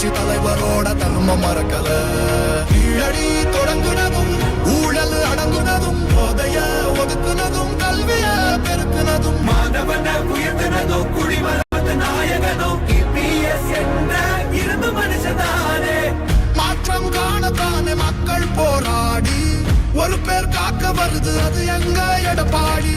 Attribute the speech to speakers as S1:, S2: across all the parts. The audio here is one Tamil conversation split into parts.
S1: புரட்சி தலைவரோட தர்ம மறக்கல. கீழடி தொடங்குனதும் ஊழல் அடங்குனதும் போதைய ஒதுக்குனதும் கல்விய பெருக்குனதும்.
S2: மாணவன உயர்த்தினதோ குடிமரத்து நாயகனோ இபிஎஸ் என்ற இரும்பு மனுஷனானே
S1: மாற்றம் காணத்தானே மக்கள் போராடி. ஒரு பேர் காக்க வருது அது எங்க எடப்பாடி?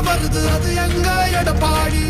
S1: வருது அது எங்க எடப்பாடி?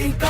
S1: rico.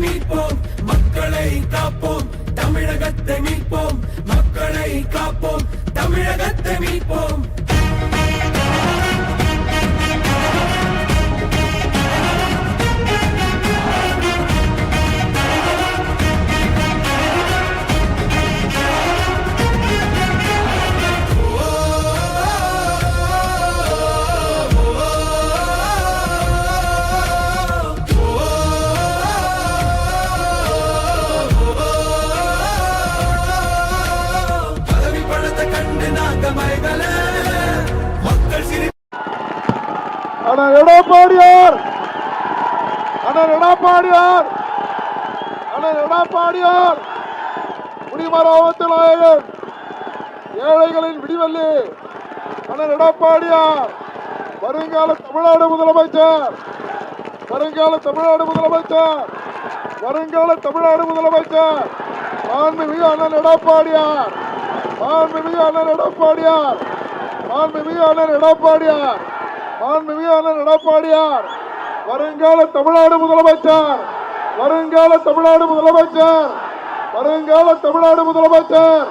S2: தமிழகத்தை
S3: அண்ணன் எடப்பாடியார் அண்ணன் எடப்பாடியார் அண்ணன் எடப்பாடியார் குடிமராமத்து நாயகன். ஏழைகளின் விடிவெள்ளி அண்ணன் எடப்பாடியார் வருங்கால தமிழ்நாடு முதலமைச்சர். வருங்கால தமிழ்நாடு முதலமைச்சர். வருங்கால தமிழ்நாடு முதலமைச்சர். மாண்புமிகு அண்ணன் எடப்பாடியார் மாண்புமிகு அண்ணன் எடப்பாடியார் மாண்புமிகு அண்ணன் எடப்பாடியார் மாண்புமிகு அண்ணன் எடப்பாடியார் வருங்கால தமிழ்நாடு முதலமைச்சர். வருங்கால தமிழ்நாடு முதலமைச்சர். வருங்கால தமிழ்நாடு முதலமைச்சர்.